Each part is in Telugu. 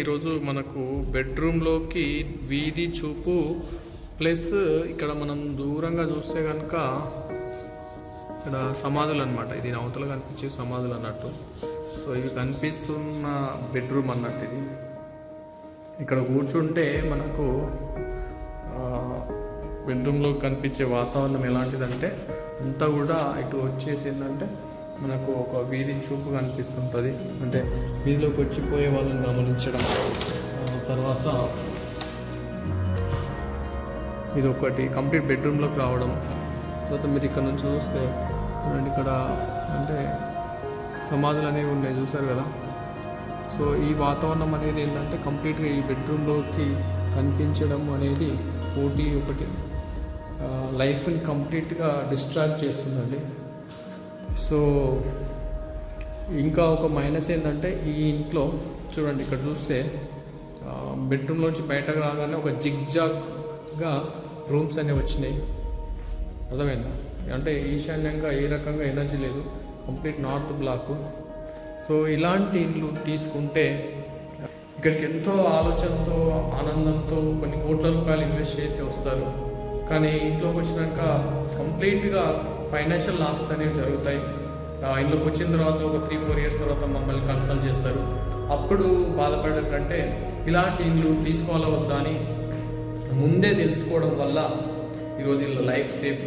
ఈరోజు మనకు బెడ్రూమ్లోకి వీధి చూపు ప్లస్ ఇక్కడ మనం దూరంగా చూస్తే కనుక ఇక్కడ సమాధులు అనమాట ఇది అవతల కనిపించే సమాధులు అన్నట్టు. సో ఇవి కనిపిస్తున్న బెడ్రూమ్ అన్నట్టు ఇది. ఇక్కడ కూర్చుంటే మనకు బెడ్రూమ్లో కనిపించే వాతావరణం ఎలాంటిదంటే అంతా కూడా ఇటు వచ్చేసి ఏంటంటే మనకు ఒక వీధి చూపు కనిపిస్తుంటుంది. అంటే వీధిలోకి వచ్చిపోయే వాళ్ళని గమనించడం. తర్వాత ఇది ఒకటి కంప్లీట్ బెడ్రూమ్లోకి రావడం. తర్వాత మీరు ఇక్కడ నుంచి చూస్తే ఇక్కడ అంటే సమాధులు అనేవి ఉన్నాయి చూసారు కదా? సో ఈ వాతావరణం అనేది ఏంటంటే కంప్లీట్గా ఈ బెడ్రూమ్లోకి కనిపించడం అనేది పోటీ ఒకటి. లైఫ్ని కంప్లీట్గా డిస్ట్రాక్ట్ చేస్తుందండి. సో ఇంకా ఒక మైనస్ ఏంటంటే ఈ ఇంట్లో చూడండి ఇక్కడ చూస్తే బెడ్రూమ్లోంచి బయటకు రాగానే ఒక జిగ్జాగ్గా రూమ్స్ అనేవి వచ్చినాయి. అర్థమైందా? అంటే ఈశాన్యంగా ఏ రకంగా ఎనర్జీ లేదు. కంప్లీట్ నార్త్ బ్లాక్ సో ఇలాంటి ఇండ్లు తీసుకుంటే ఇక్కడికి ఎంతో ఆలోచనతో ఆనందంతో కొన్ని కోట్ల రూపాయలు ఇన్వెస్ట్ చేసి వస్తారు. కానీ ఇంట్లోకి వచ్చినాక కంప్లీట్గా ఫైనాన్షియల్ లాసెస్ అనేవి జరుగుతాయి. ఇంట్లోకి వచ్చిన తర్వాత ఒక త్రీ ఫోర్ ఇయర్స్ తర్వాత మమ్మల్ని కన్సల్ట్ చేస్తారు. అప్పుడు బాధపడడం కంటే ఇలాంటి ఇండ్లు తీసుకోవాలా వద్దా అని ముందే తెలుసుకోవడం వల్ల ఈరోజు వీళ్ళ లైఫ్ సేఫ్.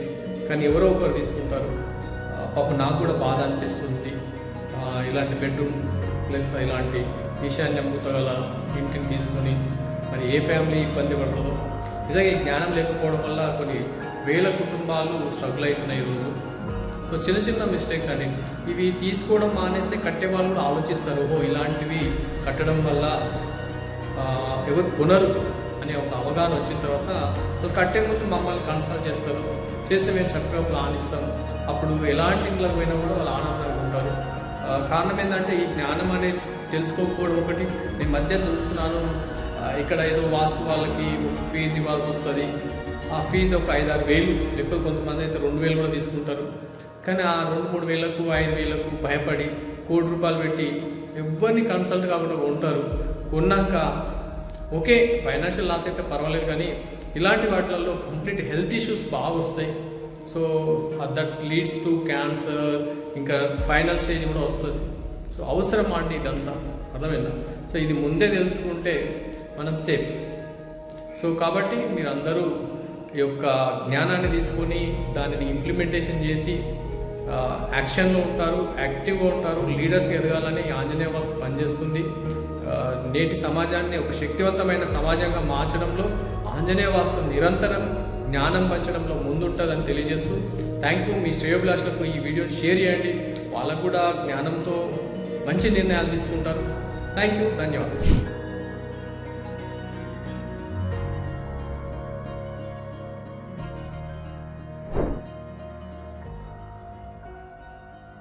కానీ ఎవరో ఒకరు తీసుకుంటారు. పాప నాకు కూడా బాధ అనిపిస్తుంది. ఇలాంటి బెడ్రూమ్ ప్లస్ ఇలాంటి ఈశాన్య మూతగల ఇంటిని తీసుకొని మరి ఏ ఫ్యామిలీ ఇబ్బంది పడుతుందో. నిజంగా ఈ జ్ఞానం లేకపోవడం వల్ల కొన్ని వేల కుటుంబాలు స్ట్రగుల్ అవుతున్నాయి ఈరోజు. సో చిన్న చిన్న మిస్టేక్స్ అండి. ఇవి తీసుకోవడం మానేస్తే కట్టే వాళ్ళు కూడా ఆలోచిస్తారు ఓ ఇలాంటివి కట్టడం వల్ల ఎవరు కొనరు అనే ఒక అవగాహన వచ్చిన తర్వాత వాళ్ళు కట్టే ముందు మమ్మల్ని కన్సల్ట్ చేస్తారు. చేస్తే మేము చక్కగా ప్లాన్ ఇస్తాం. అప్పుడు ఎలాంటి ఇంట్లోకి పోయినా కూడా వాళ్ళు ఆనందంగా ఉంటారు. కారణం ఏంటంటే ఈ జ్ఞానం అనేది తెలుసుకోకపోవడం ఒకటి. నేను మధ్య చూస్తున్నాను ఇక్కడ ఏదో వాస్తు వాళ్ళకి ఫీజు ఇవ్వాల్సి వస్తుంది. ఆ ఫీజు ఒక ఐదు ఆరు వేలు లేకపోతే కొంతమంది అయితే రెండు వేలు కూడా తీసుకుంటారు. కానీ ఆ రెండు మూడు వేలకు ఐదు వేలకు భయపడి కోటి రూపాయలు పెట్టి ఎవరిని కన్సల్ట్ కాకుండా ఉంటారు కొన్నాక ఓకే ఫైనాన్షియల్ లాస్ అయితే పర్వాలేదు కానీ ఇలాంటి వాటిలలో కంప్లీట్ హెల్త్ ఇష్యూస్ బాగా వస్తాయి. So that leads to cancer ఇంకా ఫైనల్ స్టేజ్ కూడా వస్తుంది. సో అవసరం అండి ఇదంతా. అర్థమైందా? సో ఇది ముందే తెలుసుకుంటే మనం సేఫ్ సో కాబట్టి మీరందరూ యొక్క జ్ఞానాన్ని తీసుకొని దానిని ఇంప్లిమెంటేషన్ చేసి యాక్షన్లో ఉంటారు యాక్టివ్గా ఉంటారు లీడర్స్ ఎదగాలని ఆంజనేయ వాస్తు పనిచేస్తుంది. నేటి సమాజాన్ని ఒక శక్తివంతమైన సమాజంగా మార్చడంలో ఆంజనేయ వాస్తు నిరంతరం జ్ఞానం పంచడంలో ముందుంటుందని తెలియజేస్తూ థ్యాంక్ యూ మీ శ్రేయోభిలాషులకు ఈ వీడియోని షేర్ చేయండి. వాళ్ళకు కూడా జ్ఞానంతో మంచి నిర్ణయాలు తీసుకుంటారు. థ్యాంక్ యూ ధన్యవాదాలు.